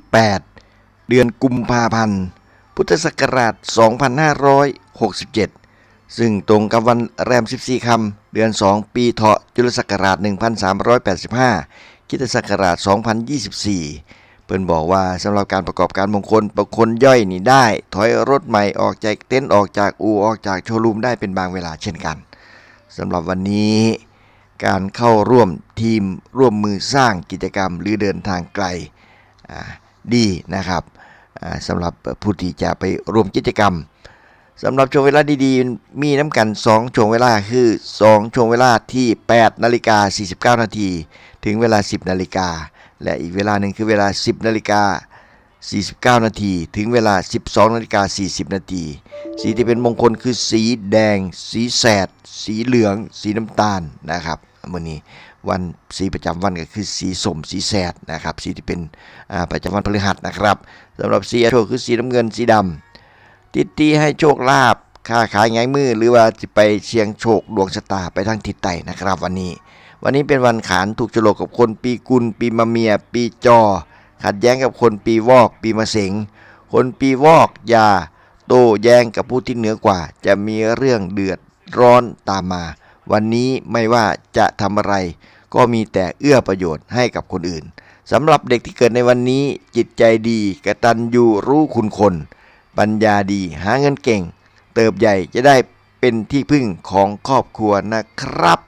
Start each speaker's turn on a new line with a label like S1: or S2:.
S1: 8 เดือนกุมภาพันธ์ พุทธศักราช 2567 ซึ่งตรงกับวันแรม 14 คำ เดือน 2 ปีเถาะจุลศักราช 1385คริสตศักราช 2024เพิ่นบอกว่าสำหรับการประกอบการมงคลประคนย่อยนี่ได้ ถอยรถใหม่ออกจากเต็นท์ออกจากอู่ออกจากโชว์รูมได้เป็นบางเวลาเช่นกันสำหรับวันนี้การเข้าร่วมทีมร่วมมือสร้างกิจกรรมหรือเดินทางไกล ดีนะครับสำหรับผู้ที่จะไปร่วมกิจกรรมสำหรับช่วงเวลาดีๆ มีน้ำกัน 2 ช่วงเวลาคือ 2 ช่วงเวลาที่ 8 นาฬิกา 49 นาที ถึงเวลา 10 นาฬิกา และอีกเวลาหนึ่งคือเวลา 10 นาฬิกา 49 นาที ถึงเวลา 12 นาฬิกา 40 นาที สีที่เป็นมงคลคือสีแดง สีแสด สีเหลือง สีน้ำตาลนะครับมื่อนี้วันสีประจำวันก็คือสีส้มสีแสดนะครับ สีที่เป็นประจำวันพฤหัสนะครับสำหรับสีโชคคือสีน้ำเงินสีดำติดตีให้โชคลาภค้าขายไงายมือหรือว่าจะไปเชียงโชคดวงชะตาไปทางทิศใต้นะครับ วันนี้ วันนี้เป็นวันขานถูกโฉลกกับคนปีกุลปีมะเมีย ปีจอ ขัดแย้งกับคนปีวอกปีมะเสงคนปีวอกอย่าโต้แย้งกับผู้ที่เหนือกว่า จะมีเรื่องเดือดร้อนตามมา วันนี้ไม่ว่าจะทำอะไร ก็มีแต่เอื้อประโยชน์ให้กับคนอื่นสำหรับเด็กที่เกิดในวันนี้จิตใจดีกระตัญญูรู้คุณคน ปัญญาดีหาเงินเก่ง เติบใหญ่จะได้เป็นที่พึ่งของครอบครัวนะครับ